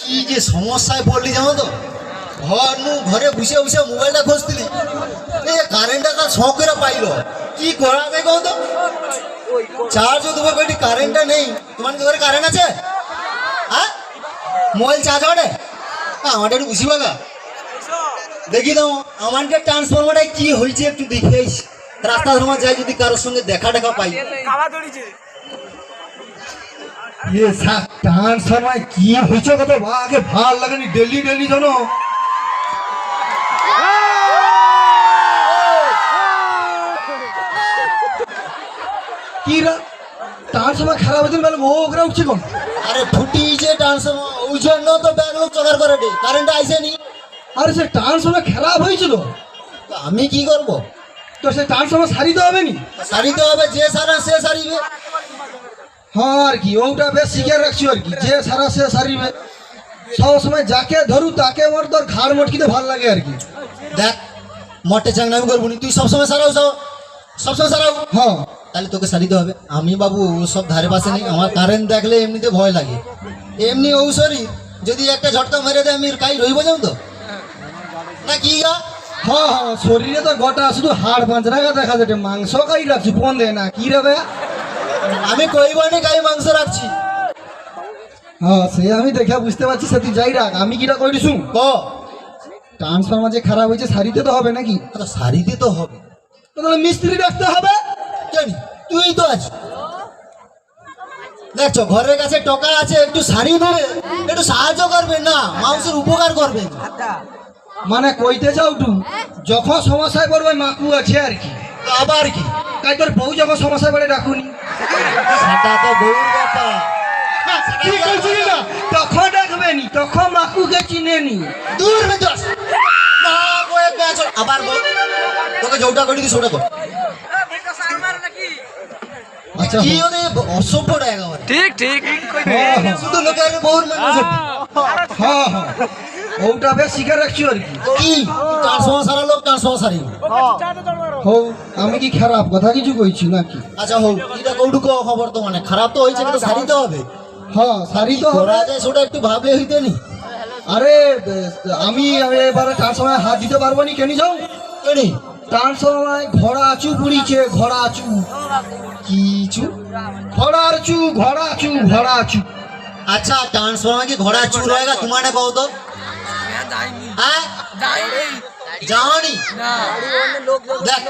কি যে সমস্যায় পড়লি জানো তো? ঘর নু ঘরে বসে বসে মোবাইলটা খুঁজতিলি এই কারেন্টটা তার শখেরা পাইল। কি করা যায় কও তো? চার্জ দেবো বেটি কারেন্টটা নেই। তোমার ঘরে কারেন্ট আছে? হ্যাঁ? মোবাইল চার্জ হবে? আমারটা একটু বুঝি বাগা। দেখি দাও আমারটা ট্রান্সফরমারটা কি হয়েছে একটু দেখে আইস রাস্তা ধর্মা যাই যদি কারোর সঙ্গে দেখা দেখা পাই স্যার টান সময় কি হয়েছে কত আগে ভালো লাগেনি ডেলি ডেলি জানো কি রা টান সময় খারাপ হয়েছিল বেলা ও ওগুলো উঠছে কোন আরে ফুটি যে ট্রান্সফরমার ওই জন্য তো ব্যাগ লোক চকার করে রে কারেন্ট আইসে নি আরে সে টান সময় খারাপ হয়েছিল আমি কি করব তো সে টান সময় সারিতে হবে নি সারিতে হবে যে সারা সে সারিবে হ্যাঁ আর কি ওটা বেশ শিখে রাখছি আর কি যে সারা সে সারিবে। সব সময় যাকে ধরু তাকে আমার তোর ঘাড় মটকিতে ভালো লাগে আর কি। দেখ মটে চাংনামি করব নি তুই সবসময় সারাও সব সবসময় সারাও। হ্যাঁ। তাহলে তোকে সারিতে হবে। আমি বাবু সব ধারে পাশে নেই আমার কারেন্ট দেখলে এমনিতে ভয় লাগে। এমনি ও শরীর যদি একটা ঝটকা মেরে দেয় আমি কাই রইব যাও তো? না কি গা? হ্যাঁ হ্যাঁ শরীরে তো গোটা শুধু হাড় পাঁচরা দেখা যাচ্ছে মাংস খাই রাখছি ফোন দে না কি রে ভাইয়া আমি কইবানি গাই মাংস রাখছি। হ্যাঁ সে আমি দেখে বুঝতে পারছি সে তুই যাই রাখ। আমি কিটা করি শুন। ক? ট্রান্সফার্মার যে খারাপ হয়েছে সারিতে তো হবে নাকি? সারিতে তো হবে। তাহলে মিস্ত্রি রাখতে হবে? জানি তুই তো আছিস দেখছ ঘরের কাছে টাকা আছে একটু সারি দেবে একটু সাহায্য করবে না মানুষের উপকার করবে। মানে কইতে চাও টু যখন সমস্যায় পড়বে মাকু আছে আর কি। আবার কি? তাই তোর বউ যখন সমস্যায় পড়ে ডাকুনি। সেটা তো বউর ব্যাপার কি করছিস না? তখন ডাকবে নি তখন মাকুকে চিনে নি দূর হয়ে আবার বল। তোকে যেটা করি সেটা কর। আচ্ছা। ঠিক ঠিক। হ্যাঁ হ্যাঁ। শুধু লোকের বউর মানুষ হ্যাঁ হ্যাঁ। ওটা বেশ শিখে রাখছি আর কি। কি? ট্রান্সফর্মার সারা লোক ট্রান্সফর্মার সারি হও আমি কি খারাপ কথা কিছু কইছি নাকি? আচ্ছা হোক এটা কৌটুক খবর তো মানে। খারাপ তো হয়েছে কিন্তু সারিতে হবে। হ্যাঁ সারি তো করা যায় সেটা একটু ভাবলে হইতে নি। আরে আমি এবারে কার সময় হাত দিতে পারব নি কেনি যাও? কেনি? তার সময় ঘোড়া আচু পুড়িছে ঘোড়া আচু কিচু ঘোড়া চু ঘোড়া আচু ঘোড়া আচু আচ্ছা ট্রান্সফর্মার কি ঘোড়া চুর হয়েগা তোমার না কও তো। হ্যাঁ, হ্যাঁ? জানি। দেখ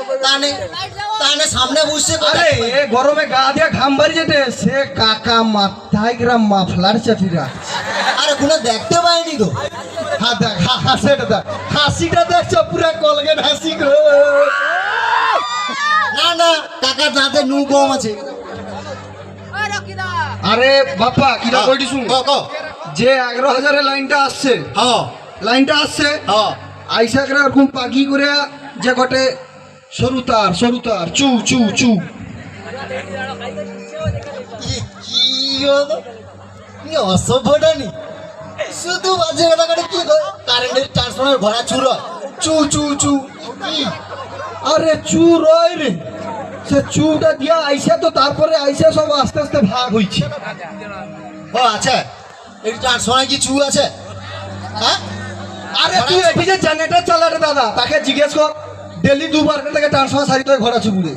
তানে সামনে বসে আরে এ গরমে গা দিয়ে ঘাম বাড়ি যেতে। সে কাকা মাথায় গ্রাম মাফলার চাপি রাখছে। আরে কোনো দেখতে পাইনি তো। হ্যাঁ দেখ হাসিটা দেখ। হাসিটা দেখছ পুরা কলগেট হাসি গো। না না কাকার দাঁতে নু কম আছে। আরে বাপ্পা কি না কইটি শুন যে এগারো হাজারের লাইনটা আসছে হ্যাঁ। লাইনটা আসছে হ্যাঁ। আইসা করে এরকম পাকি করে যে ঘটে? সরু তার সরু তার চু চু চু। কি কি হলো কি অসভ্যটা নি শুধু বাজে কথা করে কি গো? কারেন্টের ট্রান্সফর্মার ঘোড়া চুর। চু চু চু। কি? আরে চু রয় রে। সে চুটা দিয়া আইসা তো তারপরে আইসা সব আস্তে আস্তে ভাগ হইছে। ও আচ্ছা। এই ট্রান্সফর্মার কি চু আছে? হ্যাঁ? আরে তুই এটি যে জেনারেটর চালারে দাদা। তাকে জিজ্ঞেস কর ডেলি দুবার থেকে ট্রান্সফার সারিতে ঘোড়া চুপুরে।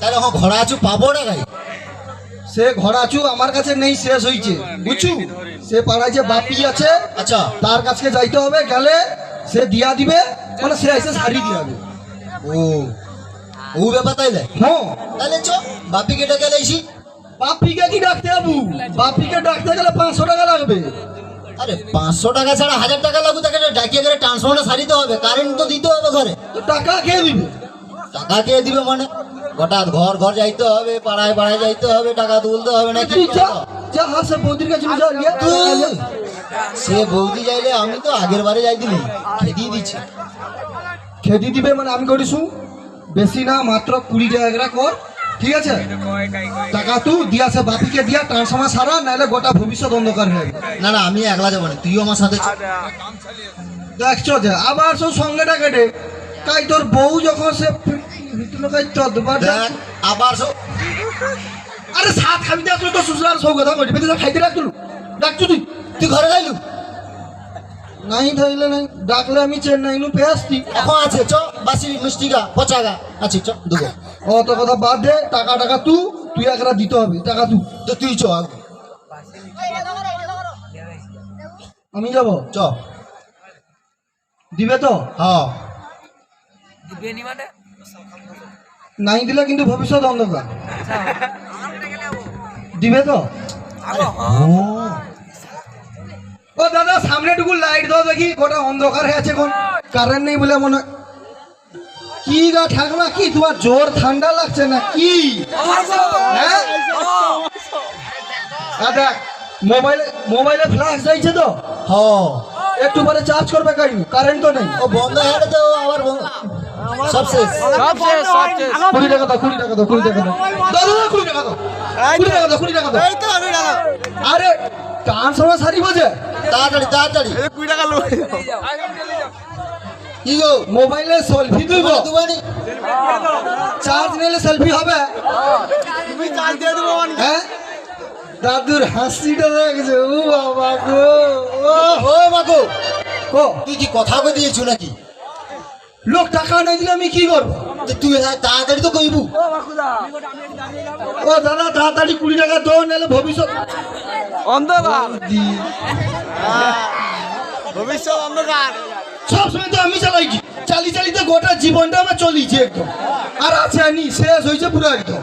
তাহলে এখন ঘোড়া চু পাবো না গাই সে ঘোড়াচু আমার কাছে নেই শেষ হইছে। বুঝছু? সে পাড়ায় যে বাপি আছে আচ্ছা। তার কাছে যাইতে হবে গেলে সে দিয়া দিবে মানে সে এসে শাড়ি দিয়াবে ও ও ব্যাপার তাইলে? হ্যাঁ। তাহলে চ বাপি কেটে গেলে এসি বাপিকে কি ডাকতে যাব? বাপিকে ডাকতে গেলে পাঁচশো টাকা লাগবে। আরে পাঁচশো টাকা ছাড়া হাজার টাকা তাকে ডাকিয়ে সারিতে হবে। কারেন্ট তো দিতে হবে ঘরে। টাকা কে দিবে? টাকা কে দিবে মানে? গোটা ঘর ঘর যাইতে হবে পাড়ায় পাড়ায় যাইতে হবে টাকা তুলতে হবে না কি যা যা হাস বৌদির কাছে নিয়ে যা, নিয়ে তুই! যা। সে বৌদি যাইলে আমি তো আগের বারে যাই দিলি খেদিয়ে দিচ্ছি খেদি দিবে মানে আমি করিস বেশি না মাত্র কুড়ি টাকা কর ঠিক আছে? টাকা তু দিয়া সে বাপিকে দিয়া ট্রান্সফার সারা নাহলে গোটা ভবিষ্যৎ অন্ধকার হয়ে না না আমি একলা যাব না তুইও আমার সাথে। দেখছ যে আবার সব সঙ্গেটা কেটে তাই তোর বউ যখন সে আবার সব আরে সাত খাবি আসলো তো শ্বশুর সব কথা বেতে খাইতে রাখতুলু ডাকছু তুই? তুই ঘরে যাইলু নাই থাইলে নাই। ডাকলে আমি চেন্নাই নু পেয়ে আসতি এখন আছে চ বাসি মিষ্টিগা পচাগা। আছে চ দেবো। অত কথা বাদ দে টাকা টাকা তু তুই একরা দিতে হবে টাকা তু। তো তুই চ। আমি যাব চ। দিবে তো? হ্যাঁ। নাই দিলে কিন্তু ভবিষ্যৎ অন্ধকার। দিবে তো? ও। দাদা সামনে টুকু লাইট দাও দেখি, গোটা অন্ধকার হয়ে আছে এখন। কারেন্ট নেই বলে মনে কি গা ঠাকমা, কি তোমার জোর ঠান্ডা লাগছে না কি? মোবাইলে মোবাইলে ফ্ল্যাশ যাইছে তো? হ্যাঁ একটু পরে চার্জ করবে কাইনি কারেন্ট তো নেই। ও বন্ধ হয়ে তো। সব শেষ সব শেষ সব শেষ কুড়ি টাকা দাও কুড়ি টাকা দাও কুড়ি টাকা দাও। দাদা দাদা, কুড়ি টাকা দাও কুড়ি টাকা দাও কুড়ি টাকা দাও। আরে কান সময় তাড়াতাড়ি টাকা কি গো মোবাইলে সেলফি তুলব দুবানি। চার্জ নিলে সেলফি হবে? তুমি চাল দিয়ে দেবো হ্যাঁ? দাদুর হাসিটা দেখছে? ও বাবা গো ও। ও মাগো কো? তুই কি কথা কই দিয়েছ নাকি? লোক টাকা নাই দিলে আমি কি করব? তো তুই হ্যাঁ তাড়াতাড়ি তো কইবু। ও দাদা তাড়াতাড়ি কুড়ি টাকা তো নাহলে ভবিষ্যৎ অন্ধকার। ভবিষ্যৎ অন্ধকার। সবসময় তো আমি চালাই কি? চালি চালিতে গোটা জীবনটা আমার চলিছে একদম। আর আছে আনি শেষ হয়েছে পুরো একদম।